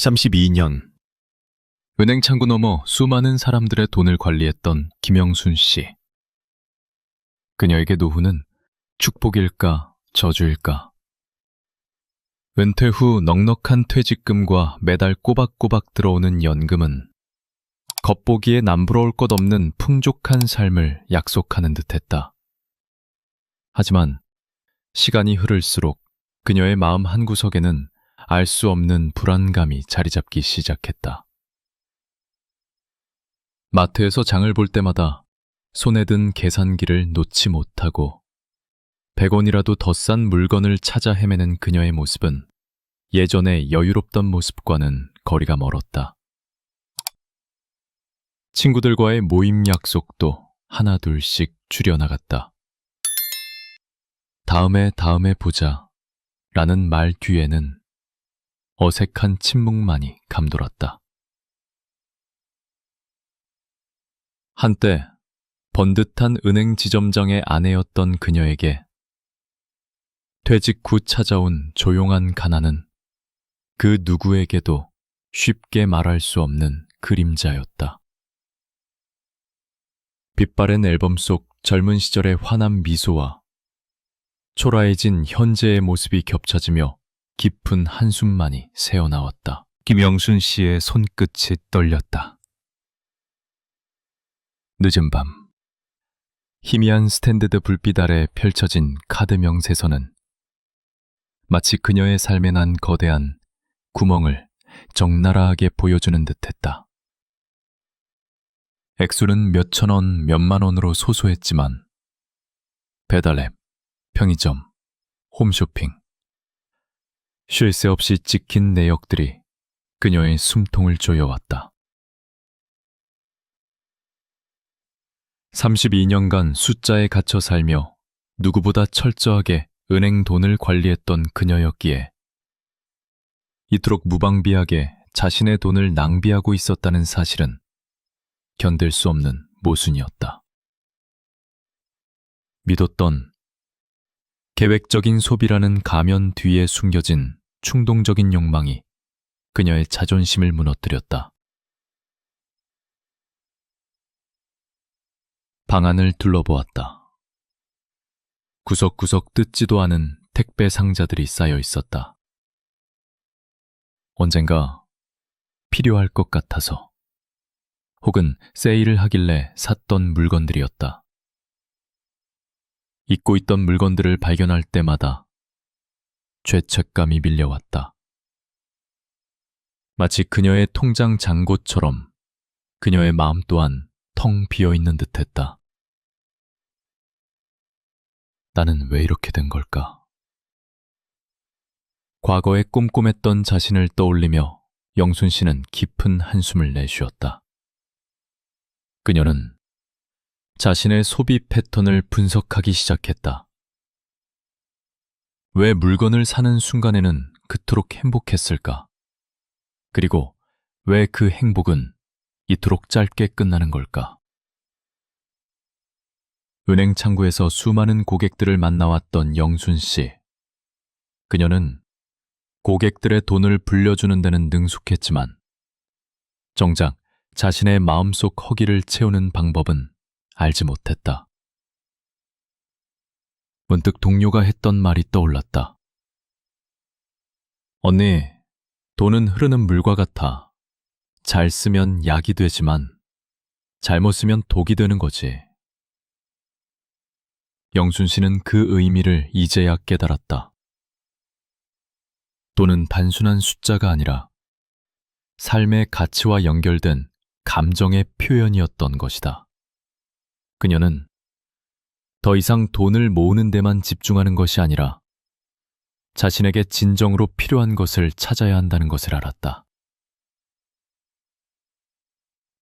32년 은행 창구 너머 수많은 사람들의 돈을 관리했던 김영순 씨. 그녀에게 노후는 축복일까 저주일까? 은퇴 후 넉넉한 퇴직금과 매달 꼬박꼬박 들어오는 연금은 겉보기에 남부러울 것 없는 풍족한 삶을 약속하는 듯했다. 하지만 시간이 흐를수록 그녀의 마음 한구석에는 알 수 없는 불안감이 자리 잡기 시작했다. 마트에서 장을 볼 때마다 손에 든 계산기를 놓지 못하고 100원이라도 더 싼 물건을 찾아 헤매는 그녀의 모습은 예전의 여유롭던 모습과는 거리가 멀었다. 친구들과의 모임 약속도 하나둘씩 줄여나갔다. 다음에 다음에 보자 라는 말 뒤에는 어색한 침묵만이 감돌았다. 한때 번듯한 은행 지점장의 아내였던 그녀에게 퇴직 후 찾아온 조용한 가난은 그 누구에게도 쉽게 말할 수 없는 그림자였다. 빛바랜 앨범 속 젊은 시절의 환한 미소와 초라해진 현재의 모습이 겹쳐지며 깊은 한숨만이 새어나왔다. 김영순 씨의 손끝이 떨렸다. 늦은 밤 희미한 스탠드드 불빛 아래 펼쳐진 카드 명세서는 마치 그녀의 삶에 난 거대한 구멍을 적나라하게 보여주는 듯했다. 액수는 몇천 원, 몇만 원으로 소소했지만 배달앱, 편의점, 홈쇼핑 쉴 새 없이 찍힌 내역들이 그녀의 숨통을 조여왔다. 32년간 숫자에 갇혀 살며 누구보다 철저하게 은행 돈을 관리했던 그녀였기에 이토록 무방비하게 자신의 돈을 낭비하고 있었다는 사실은 견딜 수 없는 모순이었다. 믿었던 계획적인 소비라는 가면 뒤에 숨겨진 충동적인 욕망이 그녀의 자존심을 무너뜨렸다. 방안을 둘러보았다. 구석구석 뜯지도 않은 택배 상자들이 쌓여 있었다. 언젠가 필요할 것 같아서 혹은 세일을 하길래 샀던 물건들이었다. 잊고 있던 물건들을 발견할 때마다 죄책감이 밀려왔다. 마치 그녀의 통장 잔고처럼 그녀의 마음 또한 텅 비어 있는 듯했다. 나는 왜 이렇게 된 걸까? 과거에 꼼꼼했던 자신을 떠올리며 영순 씨는 깊은 한숨을 내쉬었다. 그녀는 자신의 소비 패턴을 분석하기 시작했다. 왜 물건을 사는 순간에는 그토록 행복했을까? 그리고 왜 그 행복은 이토록 짧게 끝나는 걸까? 은행 창구에서 수많은 고객들을 만나왔던 영순 씨. 그녀는 고객들의 돈을 불려주는 데는 능숙했지만 정작 자신의 마음속 허기를 채우는 방법은 알지 못했다. 문득 동료가 했던 말이 떠올랐다. 언니, 돈은 흐르는 물과 같아. 잘 쓰면 약이 되지만 잘못 쓰면 독이 되는 거지. 영순 씨는 그 의미를 이제야 깨달았다. 돈은 단순한 숫자가 아니라 삶의 가치와 연결된 감정의 표현이었던 것이다. 그녀는 더 이상 돈을 모으는 데만 집중하는 것이 아니라 자신에게 진정으로 필요한 것을 찾아야 한다는 것을 알았다.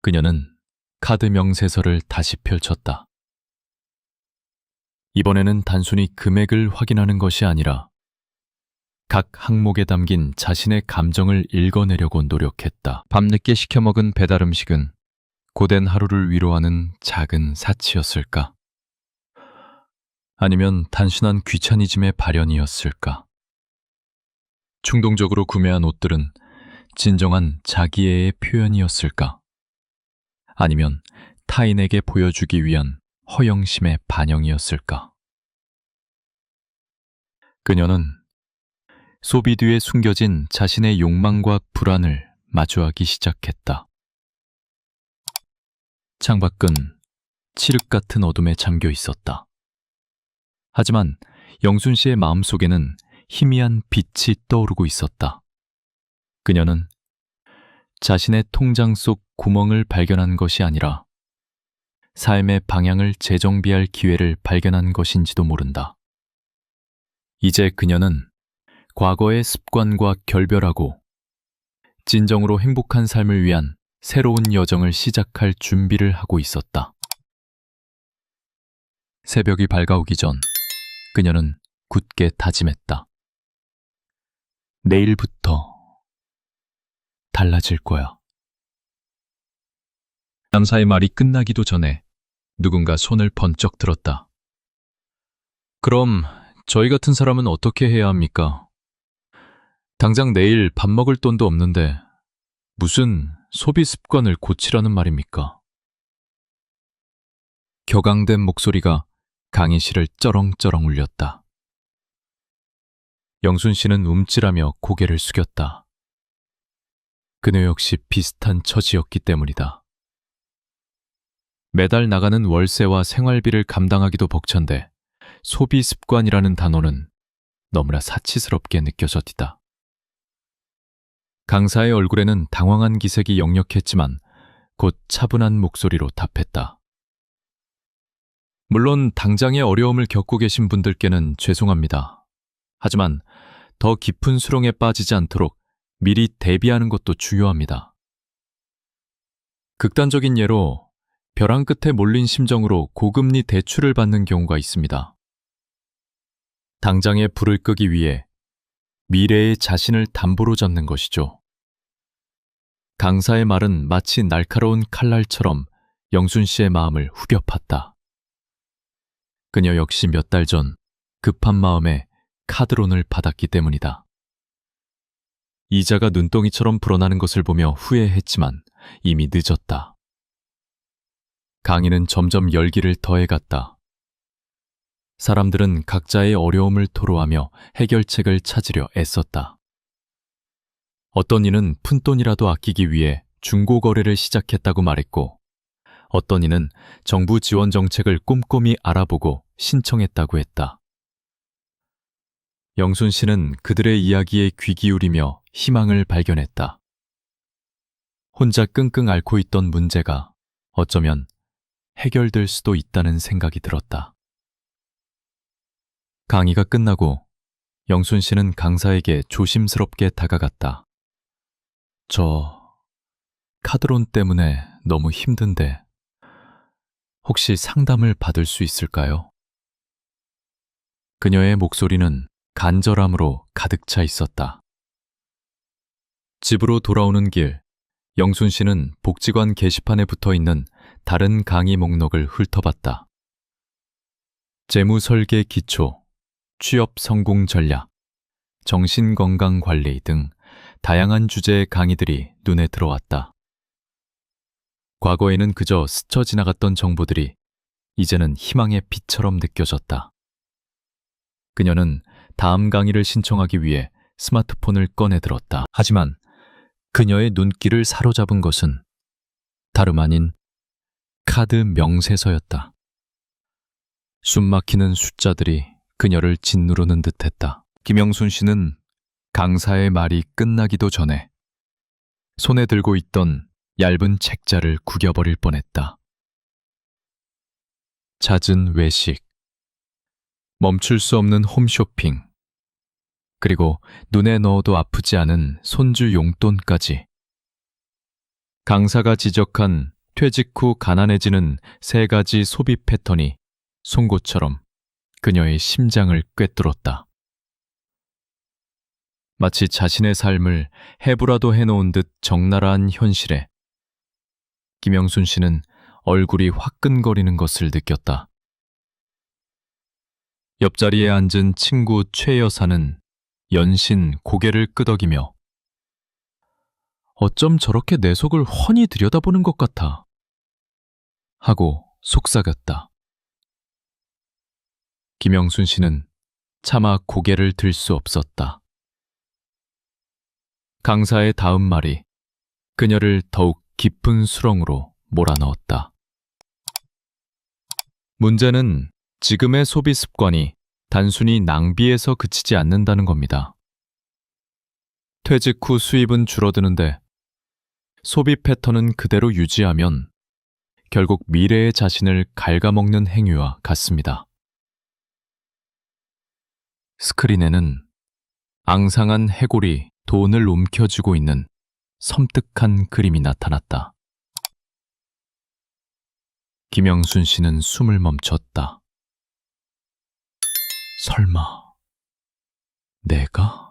그녀는 카드 명세서를 다시 펼쳤다. 이번에는 단순히 금액을 확인하는 것이 아니라 각 항목에 담긴 자신의 감정을 읽어내려고 노력했다. 밤늦게 시켜 먹은 배달 음식은 고된 하루를 위로하는 작은 사치였을까? 아니면 단순한 귀차니즘의 발현이었을까? 충동적으로 구매한 옷들은 진정한 자기애의 표현이었을까? 아니면 타인에게 보여주기 위한 허영심의 반영이었을까? 그녀는 소비 뒤에 숨겨진 자신의 욕망과 불안을 마주하기 시작했다. 창밖은 칠흑 같은 어둠에 잠겨 있었다. 하지만 영순 씨의 마음 속에는 희미한 빛이 떠오르고 있었다. 그녀는 자신의 통장 속 구멍을 발견한 것이 아니라 삶의 방향을 재정비할 기회를 발견한 것인지도 모른다. 이제 그녀는 과거의 습관과 결별하고 진정으로 행복한 삶을 위한 새로운 여정을 시작할 준비를 하고 있었다. 새벽이 밝아오기 전 그녀는 굳게 다짐했다. 내일부터 달라질 거야. 남사의 말이 끝나기도 전에 누군가 손을 번쩍 들었다. 그럼 저희 같은 사람은 어떻게 해야 합니까? 당장 내일 밥 먹을 돈도 없는데 무슨 소비 습관을 고치라는 말입니까? 격앙된 목소리가 강희 씨를 쩌렁쩌렁 울렸다. 영순 씨는 움찔하며 고개를 숙였다. 그녀 역시 비슷한 처지였기 때문이다. 매달 나가는 월세와 생활비를 감당하기도 벅찬데 소비 습관이라는 단어는 너무나 사치스럽게 느껴졌다. 강사의 얼굴에는 당황한 기색이 역력했지만 곧 차분한 목소리로 답했다. 물론 당장의 어려움을 겪고 계신 분들께는 죄송합니다. 하지만 더 깊은 수렁에 빠지지 않도록 미리 대비하는 것도 중요합니다. 극단적인 예로 벼랑 끝에 몰린 심정으로 고금리 대출을 받는 경우가 있습니다. 당장의 불을 끄기 위해 미래의 자신을 담보로 잡는 것이죠. 강사의 말은 마치 날카로운 칼날처럼 영순 씨의 마음을 후벼 팠다. 그녀 역시 몇 달 전 급한 마음에 카드론을 받았기 때문이다. 이자가 눈덩이처럼 불어나는 것을 보며 후회했지만 이미 늦었다. 강의는 점점 열기를 더해갔다. 사람들은 각자의 어려움을 토로하며 해결책을 찾으려 애썼다. 어떤 이는 푼돈이라도 아끼기 위해 중고 거래를 시작했다고 말했고, 어떤 이는 정부 지원 정책을 꼼꼼히 알아보고 신청했다고 했다. 영순 씨는 그들의 이야기에 귀 기울이며 희망을 발견했다. 혼자 끙끙 앓고 있던 문제가 어쩌면 해결될 수도 있다는 생각이 들었다. 강의가 끝나고 영순 씨는 강사에게 조심스럽게 다가갔다. 저 카드론 때문에 너무 힘든데 혹시 상담을 받을 수 있을까요? 그녀의 목소리는 간절함으로 가득 차 있었다. 집으로 돌아오는 길, 영순 씨는 복지관 게시판에 붙어 있는 다른 강의 목록을 훑어봤다. 재무 설계 기초, 취업 성공 전략, 정신건강 관리 등 다양한 주제의 강의들이 눈에 들어왔다. 과거에는 그저 스쳐 지나갔던 정보들이 이제는 희망의 빛처럼 느껴졌다. 그녀는 다음 강의를 신청하기 위해 스마트폰을 꺼내 들었다. 하지만 그녀의 눈길을 사로잡은 것은 다름 아닌 카드 명세서였다. 숨막히는 숫자들이 그녀를 짓누르는 듯했다. 김영순 씨는 강사의 말이 끝나기도 전에 손에 들고 있던 얇은 책자를 구겨버릴 뻔했다. 잦은 외식, 멈출 수 없는 홈쇼핑, 그리고 눈에 넣어도 아프지 않은 손주 용돈까지. 강사가 지적한 퇴직 후 가난해지는 세 가지 소비 패턴이 송곳처럼 그녀의 심장을 꿰뚫었다. 마치 자신의 삶을 해부라도 해놓은 듯 적나라한 현실에 김영순 씨는 얼굴이 화끈거리는 것을 느꼈다. 옆자리에 앉은 친구 최 여사는 연신 고개를 끄덕이며 어쩜 저렇게 내 속을 훤히 들여다보는 것 같아. 하고 속삭였다. 김영순 씨는 차마 고개를 들 수 없었다. 강사의 다음 말이 그녀를 더욱 깊은 수렁으로 몰아넣었다. 문제는 지금의 소비 습관이 단순히 낭비에서 그치지 않는다는 겁니다. 퇴직 후 수입은 줄어드는데 소비 패턴은 그대로 유지하면 결국 미래의 자신을 갉아먹는 행위와 같습니다. 스크린에는 앙상한 해골이 돈을 움켜쥐고 있는 섬뜩한 그림이 나타났다. 김영순 씨는 숨을 멈췄다. 설마, 내가?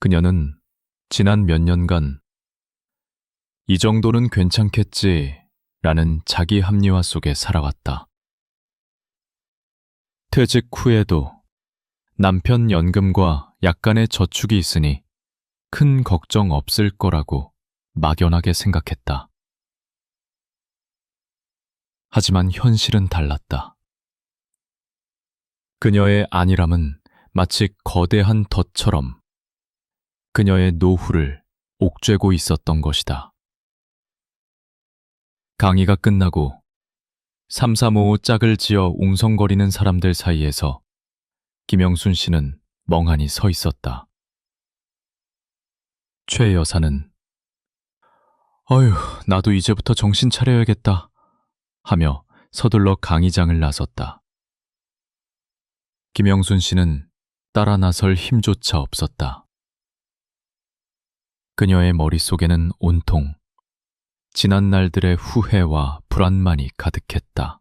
그녀는 지난 몇 년간 이 정도는 괜찮겠지 라는 자기 합리화 속에 살아왔다. 퇴직 후에도 남편 연금과 약간의 저축이 있으니 큰 걱정 없을 거라고 막연하게 생각했다. 하지만 현실은 달랐다. 그녀의 안일함은 마치 거대한 덫처럼 그녀의 노후를 옥죄고 있었던 것이다. 강의가 끝나고 삼삼오오 짝을 지어 웅성거리는 사람들 사이에서 김영순 씨는 멍하니 서 있었다. 최 여사는 어휴, 나도 이제부터 정신 차려야겠다 하며 서둘러 강의장을 나섰다. 김영순 씨는 따라 나설 힘조차 없었다. 그녀의 머릿속에는 온통 지난 날들의 후회와 불안만이 가득했다.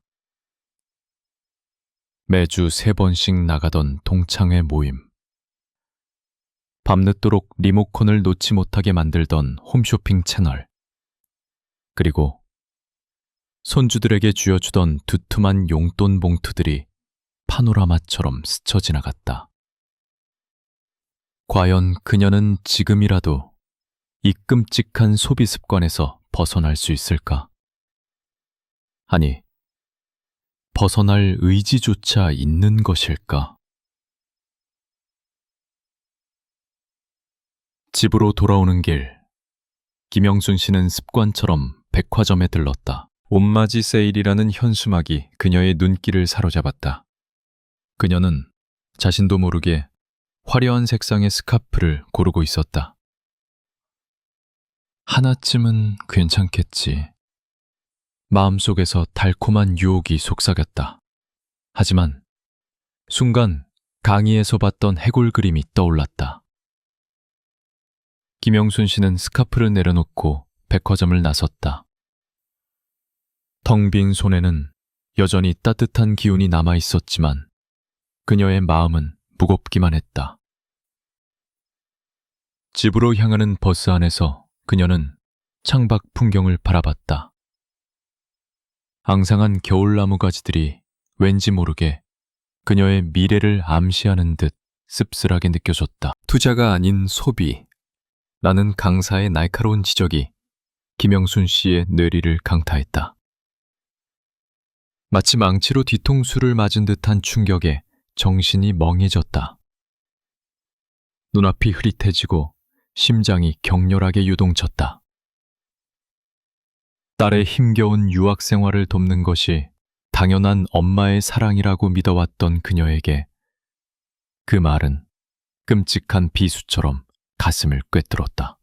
매주 세 번씩 나가던 동창회 모임. 밤늦도록 리모컨을 놓지 못하게 만들던 홈쇼핑 채널. 그리고 손주들에게 쥐어주던 두툼한 용돈 봉투들이 파노라마처럼 스쳐 지나갔다. 과연 그녀는 지금이라도 이 끔찍한 소비 습관에서 벗어날 수 있을까? 아니, 벗어날 의지조차 있는 것일까? 집으로 돌아오는 길, 김영순 씨는 습관처럼 백화점에 들렀다. 옷맞이 세일이라는 현수막이 그녀의 눈길을 사로잡았다. 그녀는 자신도 모르게 화려한 색상의 스카프를 고르고 있었다. 하나쯤은 괜찮겠지. 마음속에서 달콤한 유혹이 속삭였다. 하지만 순간 강의에서 봤던 해골 그림이 떠올랐다. 김영순 씨는 스카프를 내려놓고 백화점을 나섰다. 텅 빈 손에는 여전히 따뜻한 기운이 남아 있었지만 그녀의 마음은 무겁기만 했다. 집으로 향하는 버스 안에서 그녀는 창밖 풍경을 바라봤다. 앙상한 겨울나무 가지들이 왠지 모르게 그녀의 미래를 암시하는 듯 씁쓸하게 느껴졌다. 투자가 아닌 소비. 라는 강사의 날카로운 지적이 김영순 씨의 뇌리를 강타했다. 마치 망치로 뒤통수를 맞은 듯한 충격에 정신이 멍해졌다. 눈앞이 흐릿해지고 심장이 격렬하게 유동쳤다. 딸의 힘겨운 유학 생활을 돕는 것이 당연한 엄마의 사랑이라고 믿어왔던 그녀에게 그 말은 끔찍한 비수처럼 가슴을 꿰뚫었다.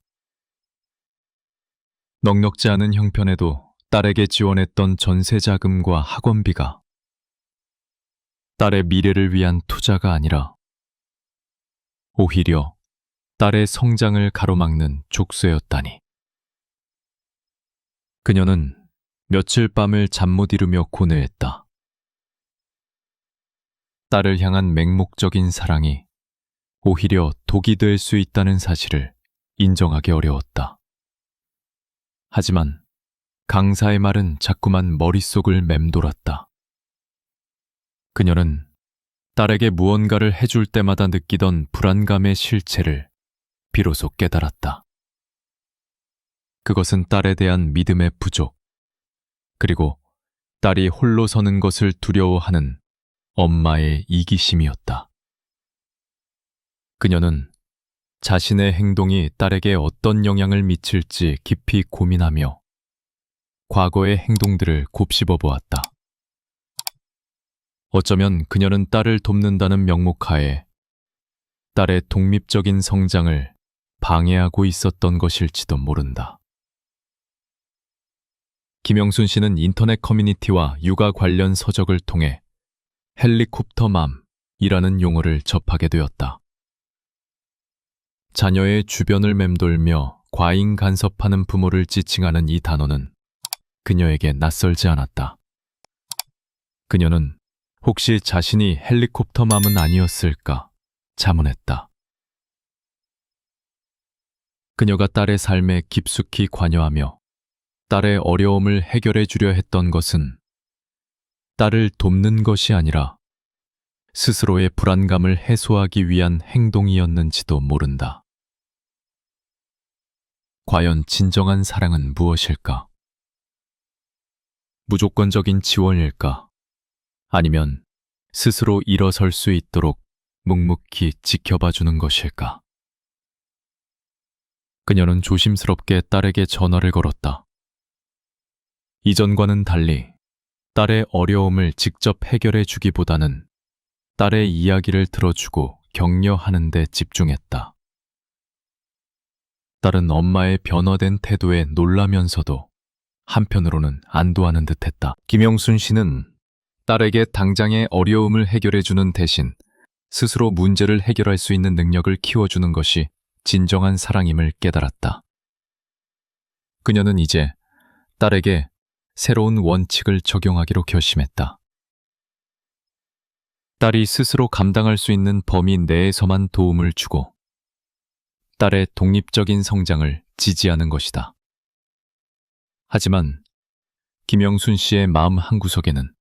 넉넉지 않은 형편에도 딸에게 지원했던 전세 자금과 학원비가 딸의 미래를 위한 투자가 아니라 오히려 딸의 성장을 가로막는 족쇄였다니. 그녀는 며칠 밤을 잠 못 이루며 고뇌했다. 딸을 향한 맹목적인 사랑이 오히려 독이 될 수 있다는 사실을 인정하기 어려웠다. 하지만 강사의 말은 자꾸만 머릿속을 맴돌았다. 그녀는 딸에게 무언가를 해줄 때마다 느끼던 불안감의 실체를 비로소 깨달았다. 그것은 딸에 대한 믿음의 부족, 그리고 딸이 홀로 서는 것을 두려워하는 엄마의 이기심이었다. 그녀는 자신의 행동이 딸에게 어떤 영향을 미칠지 깊이 고민하며 과거의 행동들을 곱씹어 보았다. 어쩌면 그녀는 딸을 돕는다는 명목하에 딸의 독립적인 성장을 방해하고 있었던 것일지도 모른다. 김영순 씨는 인터넷 커뮤니티와 육아 관련 서적을 통해 헬리콥터맘이라는 용어를 접하게 되었다. 자녀의 주변을 맴돌며 과잉 간섭하는 부모를 지칭하는 이 단어는 그녀에게 낯설지 않았다. 그녀는 혹시 자신이 헬리콥터 맘은 아니었을까 자문했다. 그녀가 딸의 삶에 깊숙이 관여하며 딸의 어려움을 해결해 주려 했던 것은 딸을 돕는 것이 아니라 스스로의 불안감을 해소하기 위한 행동이었는지도 모른다. 과연 진정한 사랑은 무엇일까? 무조건적인 지원일까? 아니면 스스로 일어설 수 있도록 묵묵히 지켜봐 주는 것일까? 그녀는 조심스럽게 딸에게 전화를 걸었다. 이전과는 달리 딸의 어려움을 직접 해결해 주기보다는 딸의 이야기를 들어주고 격려하는 데 집중했다. 딸은 엄마의 변화된 태도에 놀라면서도 한편으로는 안도하는 듯했다. 김영순 씨는 딸에게 당장의 어려움을 해결해 주는 대신 스스로 문제를 해결할 수 있는 능력을 키워주는 것이 진정한 사랑임을 깨달았다. 그녀는 이제 딸에게 새로운 원칙을 적용하기로 결심했다. 딸이 스스로 감당할 수 있는 범위 내에서만 도움을 주고 딸의 독립적인 성장을 지지하는 것이다. 하지만 김영순 씨의 마음 한구석에는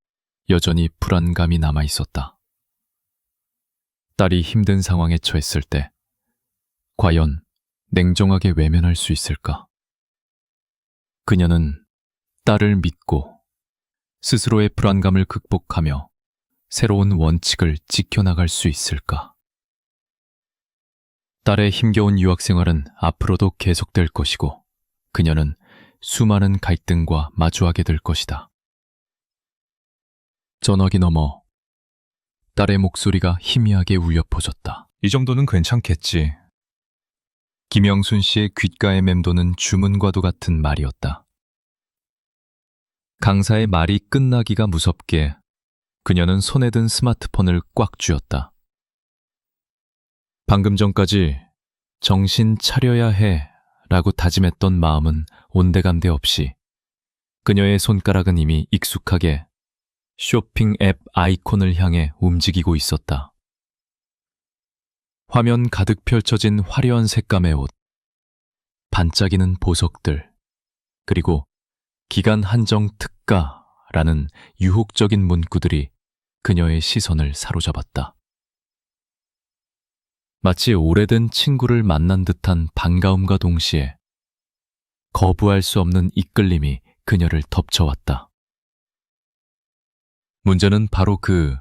여전히 불안감이 남아 있었다. 딸이 힘든 상황에 처했을 때 과연 냉정하게 외면할 수 있을까? 그녀는 딸을 믿고 스스로의 불안감을 극복하며 새로운 원칙을 지켜나갈 수 있을까? 딸의 힘겨운 유학 생활은 앞으로도 계속될 것이고 그녀는 수많은 갈등과 마주하게 될 것이다. 전화기 너머 딸의 목소리가 희미하게 울려 퍼졌다. 이 정도는 괜찮겠지. 김영순 씨의 귓가에 맴도는 주문과도 같은 말이었다. 강사의 말이 끝나기가 무섭게 그녀는 손에 든 스마트폰을 꽉 쥐었다. 방금 전까지 정신 차려야 해 라고 다짐했던 마음은 온데간데 없이 그녀의 손가락은 이미 익숙하게 쇼핑 앱 아이콘을 향해 움직이고 있었다. 화면 가득 펼쳐진 화려한 색감의 옷, 반짝이는 보석들, 그리고 기간 한정 특가라는 유혹적인 문구들이 그녀의 시선을 사로잡았다. 마치 오래된 친구를 만난 듯한 반가움과 동시에 거부할 수 없는 이끌림이 그녀를 덮쳐왔다. 문제는 바로 그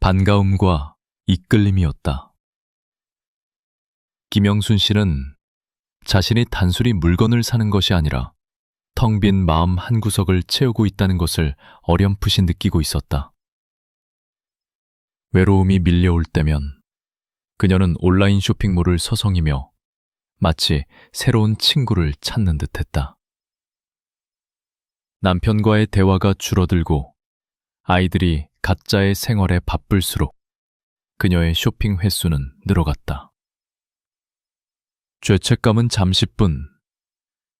반가움과 이끌림이었다. 김영순 씨는 자신이 단순히 물건을 사는 것이 아니라 텅 빈 마음 한 구석을 채우고 있다는 것을 어렴풋이 느끼고 있었다. 외로움이 밀려올 때면 그녀는 온라인 쇼핑몰을 서성이며 마치 새로운 친구를 찾는 듯 했다. 남편과의 대화가 줄어들고 아이들이 가짜의 생활에 바쁠수록 그녀의 쇼핑 횟수는 늘어갔다. 죄책감은 잠시뿐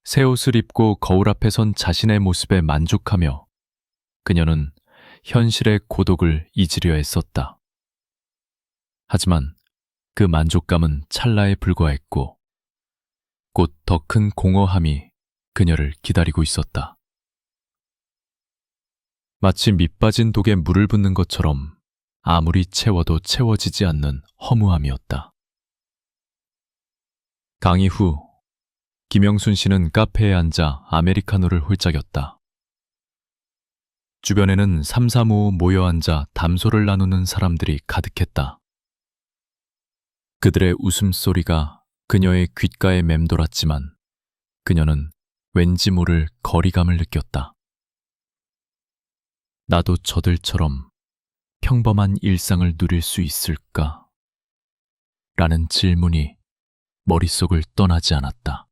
새 옷을 입고 거울 앞에 선 자신의 모습에 만족하며 그녀는 현실의 고독을 잊으려 했었다. 하지만 그 만족감은 찰나에 불과했고 곧 더 큰 공허함이 그녀를 기다리고 있었다. 마치 밑빠진 독에 물을 붓는 것처럼 아무리 채워도 채워지지 않는 허무함이었다. 강의 후 김영순 씨는 카페에 앉아 아메리카노를 홀짝였다. 주변에는 삼삼오오 모여 앉아 담소를 나누는 사람들이 가득했다. 그들의 웃음소리가 그녀의 귓가에 맴돌았지만 그녀는 왠지 모를 거리감을 느꼈다. 나도 저들처럼 평범한 일상을 누릴 수 있을까? 라는 질문이 머릿속을 떠나지 않았다.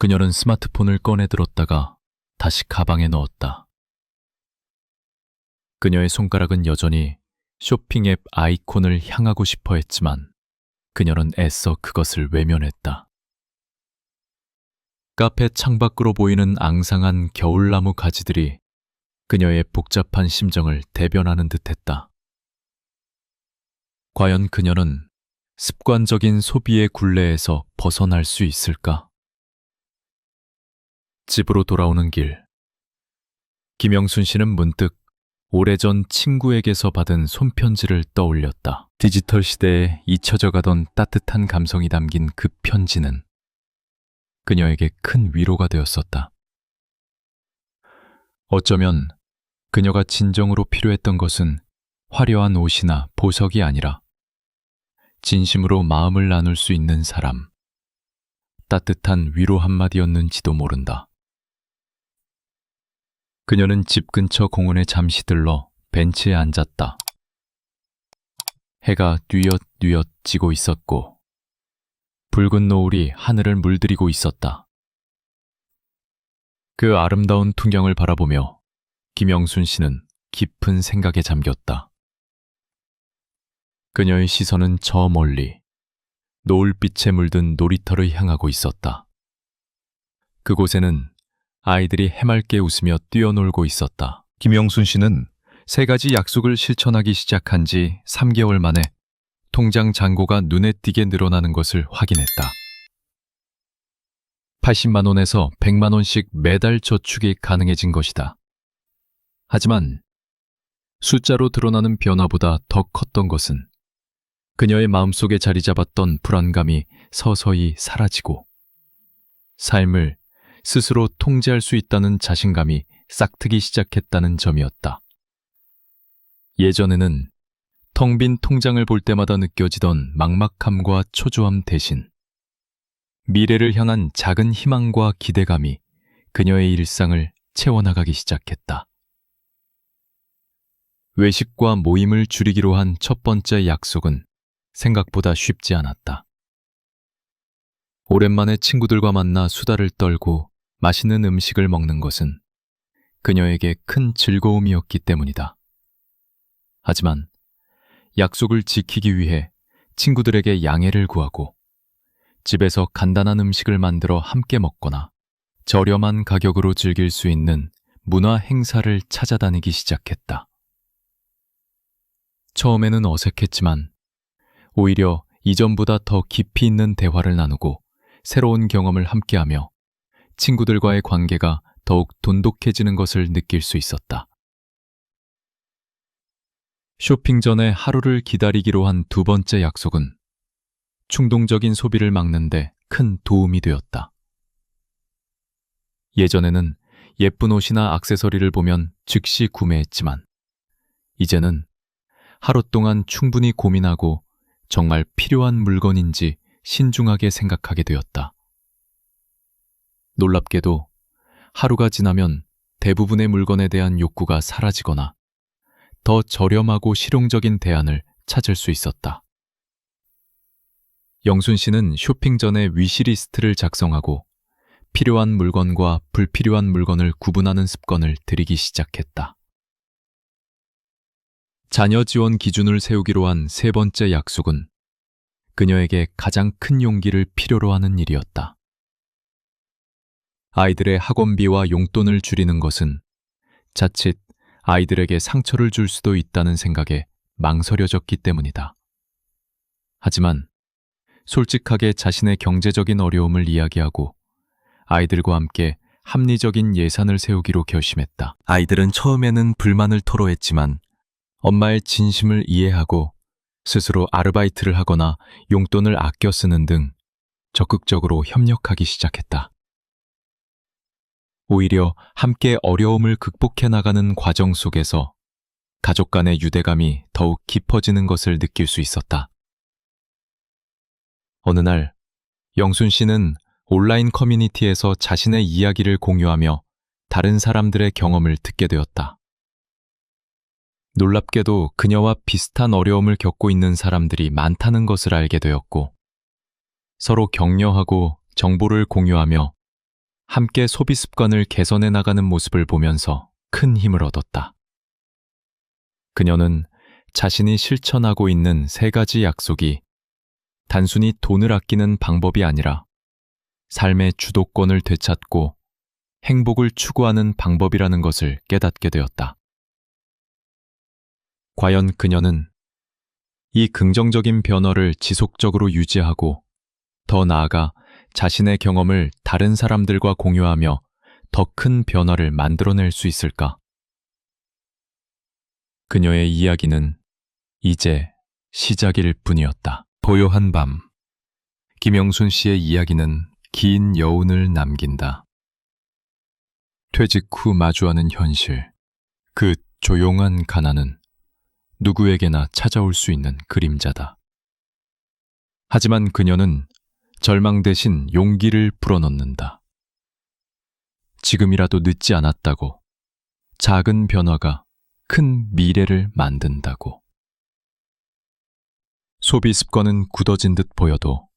그녀는 스마트폰을 꺼내 들었다가 다시 가방에 넣었다. 그녀의 손가락은 여전히 쇼핑 앱 아이콘을 향하고 싶어 했지만 그녀는 애써 그것을 외면했다. 카페 창밖으로 보이는 앙상한 겨울나무 가지들이 그녀의 복잡한 심정을 대변하는 듯했다. 과연 그녀는 습관적인 소비의 굴레에서 벗어날 수 있을까? 집으로 돌아오는 길. 김영순 씨는 문득 오래전 친구에게서 받은 손편지를 떠올렸다. 디지털 시대에 잊혀져 가던 따뜻한 감성이 담긴 그 편지는 그녀에게 큰 위로가 되었었다. 어쩌면 그녀가 진정으로 필요했던 것은 화려한 옷이나 보석이 아니라 진심으로 마음을 나눌 수 있는 사람, 따뜻한 위로 한마디였는지도 모른다. 그녀는 집 근처 공원에 잠시 들러 벤치에 앉았다. 해가 뉘엿뉘엿 지고 있었고, 붉은 노을이 하늘을 물들이고 있었다. 그 아름다운 풍경을 바라보며 김영순 씨는 깊은 생각에 잠겼다. 그녀의 시선은 저 멀리 노을빛에 물든 놀이터를 향하고 있었다. 그곳에는 아이들이 해맑게 웃으며 뛰어놀고 있었다. 김영순 씨는 세 가지 약속을 실천하기 시작한 지 3개월 만에 통장 잔고가 눈에 띄게 늘어나는 것을 확인했다. 80만 원에서 100만 원씩 매달 저축이 가능해진 것이다. 하지만 숫자로 드러나는 변화보다 더 컸던 것은 그녀의 마음속에 자리 잡았던 불안감이 서서히 사라지고 삶을 스스로 통제할 수 있다는 자신감이 싹트기 시작했다는 점이었다. 예전에는 텅 빈 통장을 볼 때마다 느껴지던 막막함과 초조함 대신 미래를 향한 작은 희망과 기대감이 그녀의 일상을 채워나가기 시작했다. 외식과 모임을 줄이기로 한 첫 번째 약속은 생각보다 쉽지 않았다. 오랜만에 친구들과 만나 수다를 떨고 맛있는 음식을 먹는 것은 그녀에게 큰 즐거움이었기 때문이다. 하지만 약속을 지키기 위해 친구들에게 양해를 구하고 집에서 간단한 음식을 만들어 함께 먹거나 저렴한 가격으로 즐길 수 있는 문화 행사를 찾아다니기 시작했다. 처음에는 어색했지만 오히려 이전보다 더 깊이 있는 대화를 나누고 새로운 경험을 함께하며 친구들과의 관계가 더욱 돈독해지는 것을 느낄 수 있었다. 쇼핑 전에 하루를 기다리기로 한 두 번째 약속은 충동적인 소비를 막는데 큰 도움이 되었다. 예전에는 예쁜 옷이나 액세서리를 보면 즉시 구매했지만 이제는 하루 동안 충분히 고민하고 정말 필요한 물건인지 신중하게 생각하게 되었다. 놀랍게도 하루가 지나면 대부분의 물건에 대한 욕구가 사라지거나 더 저렴하고 실용적인 대안을 찾을 수 있었다. 영순 씨는 쇼핑 전에 위시리스트를 작성하고 필요한 물건과 불필요한 물건을 구분하는 습관을 들이기 시작했다. 자녀 지원 기준을 세우기로 한 세 번째 약속은 그녀에게 가장 큰 용기를 필요로 하는 일이었다. 아이들의 학원비와 용돈을 줄이는 것은 자칫 아이들에게 상처를 줄 수도 있다는 생각에 망설여졌기 때문이다. 하지만 솔직하게 자신의 경제적인 어려움을 이야기하고 아이들과 함께 합리적인 예산을 세우기로 결심했다. 아이들은 처음에는 불만을 토로했지만 엄마의 진심을 이해하고 스스로 아르바이트를 하거나 용돈을 아껴 쓰는 등 적극적으로 협력하기 시작했다. 오히려 함께 어려움을 극복해 나가는 과정 속에서 가족 간의 유대감이 더욱 깊어지는 것을 느낄 수 있었다. 어느 날, 영순 씨는 온라인 커뮤니티에서 자신의 이야기를 공유하며 다른 사람들의 경험을 듣게 되었다. 놀랍게도 그녀와 비슷한 어려움을 겪고 있는 사람들이 많다는 것을 알게 되었고, 서로 격려하고 정보를 공유하며 함께 소비 습관을 개선해 나가는 모습을 보면서 큰 힘을 얻었다. 그녀는 자신이 실천하고 있는 세 가지 약속이 단순히 돈을 아끼는 방법이 아니라 삶의 주도권을 되찾고 행복을 추구하는 방법이라는 것을 깨닫게 되었다. 과연 그녀는 이 긍정적인 변화를 지속적으로 유지하고 더 나아가 자신의 경험을 다른 사람들과 공유하며 더 큰 변화를 만들어낼 수 있을까? 그녀의 이야기는 이제 시작일 뿐이었다. 고요한 밤. 김영순 씨의 이야기는 긴 여운을 남긴다. 퇴직 후 마주하는 현실. 그 조용한 가난은 누구에게나 찾아올 수 있는 그림자다. 하지만 그녀는 절망 대신 용기를 불어넣는다. 지금이라도 늦지 않았다고. 작은 변화가 큰 미래를 만든다고. 소비 습관은 굳어진 듯 보여도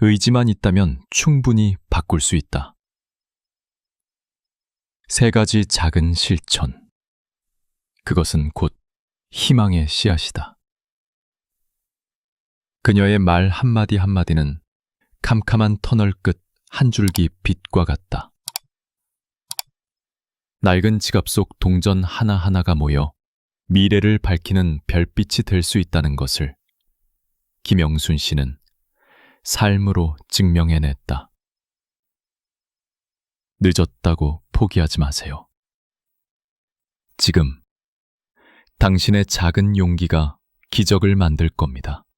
의지만 있다면 충분히 바꿀 수 있다. 세 가지 작은 실천. 그것은 곧 희망의 씨앗이다. 그녀의 말 한마디 한마디는 캄캄한 터널 끝 한 줄기 빛과 같다. 낡은 지갑 속 동전 하나하나가 모여 미래를 밝히는 별빛이 될 수 있다는 것을 김영순 씨는 삶으로 증명해냈다. 늦었다고 포기하지 마세요. 지금 당신의 작은 용기가 기적을 만들 겁니다.